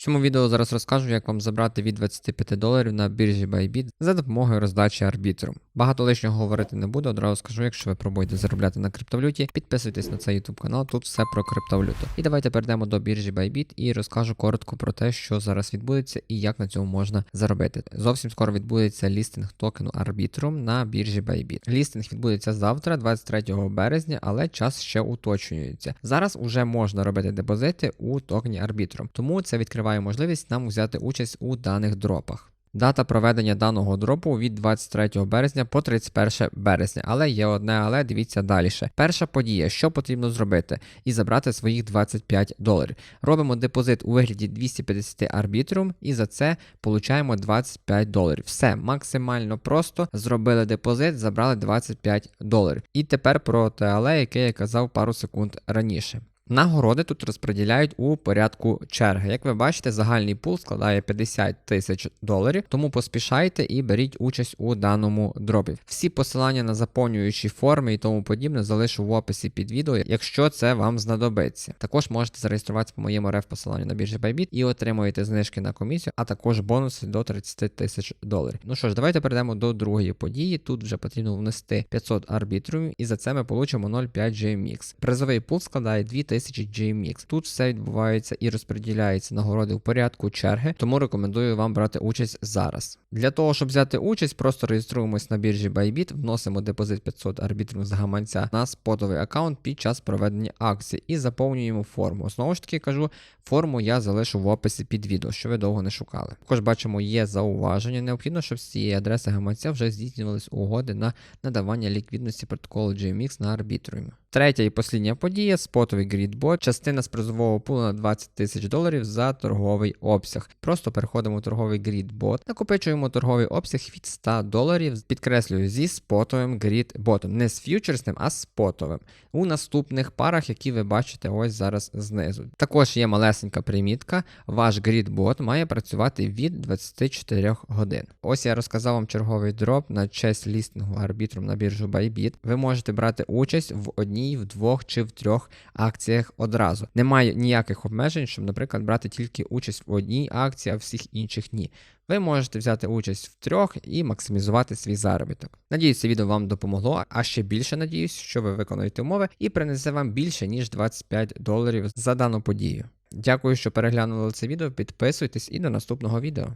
Цьому відео зараз розкажу, як вам забрати від 25 доларів на біржі Bybit за допомогою роздачі арбітру. Багато лишнього говорити не буду, одразу скажу, якщо ви пробуєте заробляти на криптовалюті, підписуйтесь на цей YouTube канал, тут все про криптовалюту. І давайте перейдемо до біржі Bybit і розкажу коротко про те, що зараз відбудеться і як на цьому можна заробити. Зовсім скоро відбудеться лістинг токену Arbitrum на біржі Bybit. Лістинг відбудеться завтра, 23 березня, але час ще уточнюється. Зараз уже можна робити депозити у токені Arbitrum, тому це відкриває можливість нам взяти участь у даних дропах. Дата проведення даного дропу від 23 березня по 31 березня, але є одне, але дивіться далі. Перша подія, що потрібно зробити, і забрати своїх 25 доларів. Робимо депозит у вигляді 250 арбітрум і за це получаємо 25 доларів. Все максимально просто. Зробили депозит, забрали 25 доларів. І тепер про ТЛ, яке я казав пару секунд раніше. Нагороди тут розподіляють у порядку черги. Як ви бачите, загальний пул складає 50 тисяч доларів, тому поспішайте і беріть участь у даному дропі. Всі посилання на заповнюючі форми і тому подібне залишу в описі під відео, якщо це вам знадобиться. Також можете зареєструватися по моєму реф посиланню на біржі Bybit і отримуєте знижки на комісію, а також бонуси до 30 тисяч доларів. Ну що ж, давайте перейдемо до другої події. Тут вже потрібно внести 500 арбітрумів, і за це ми получимо 0,5 GMX. Призовий пул складає 2000 GMX. Тут все відбувається і розподіляється нагороди в порядку черги, тому рекомендую вам брати участь зараз. Для того, щоб взяти участь, просто реєструємось на біржі Bybit, вносимо депозит 500 арбітрів з гаманця на спотовий аккаунт під час проведення акції і заповнюємо форму. Знову ж таки кажу, форму я залишу в описі під відео, що ви довго не шукали. Також бачимо, є зауваження. Необхідно, щоб з цієї адреси гаманця вже здійснювались угоди на надавання ліквідності протоколу GMX на арбітруємо. Третя і послідня подія спотовий грідбот, частина з призового пулу на 20 тисяч доларів за торговий обсяг. Просто переходимо в торговий грідбот, накопичуємо торговий обсяг від 100 доларів, підкреслюю зі спотовим грідботом, не з ф'ючерсним, а з спотовим. У наступних парах, які ви бачите ось зараз знизу. Також є малесенька примітка. Ваш грідбот має працювати від 24 годин. Ось я розказав вам черговий дроп на честь лістингу арбітром на біржу Bybit. Ви можете брати участь в одній одній, в двох чи в трьох акціях одразу. Немає ніяких обмежень, щоб, наприклад, брати тільки участь в одній акції, а всіх інших ні. Ви можете взяти участь в трьох і максимізувати свій заробіток. Надіюсь, це відео вам допомогло, а ще більше надіюсь, що ви виконуєте умови і принесе вам більше, ніж 25 доларів за дану подію. Дякую, що переглянули це відео. Підписуйтесь і до наступного відео.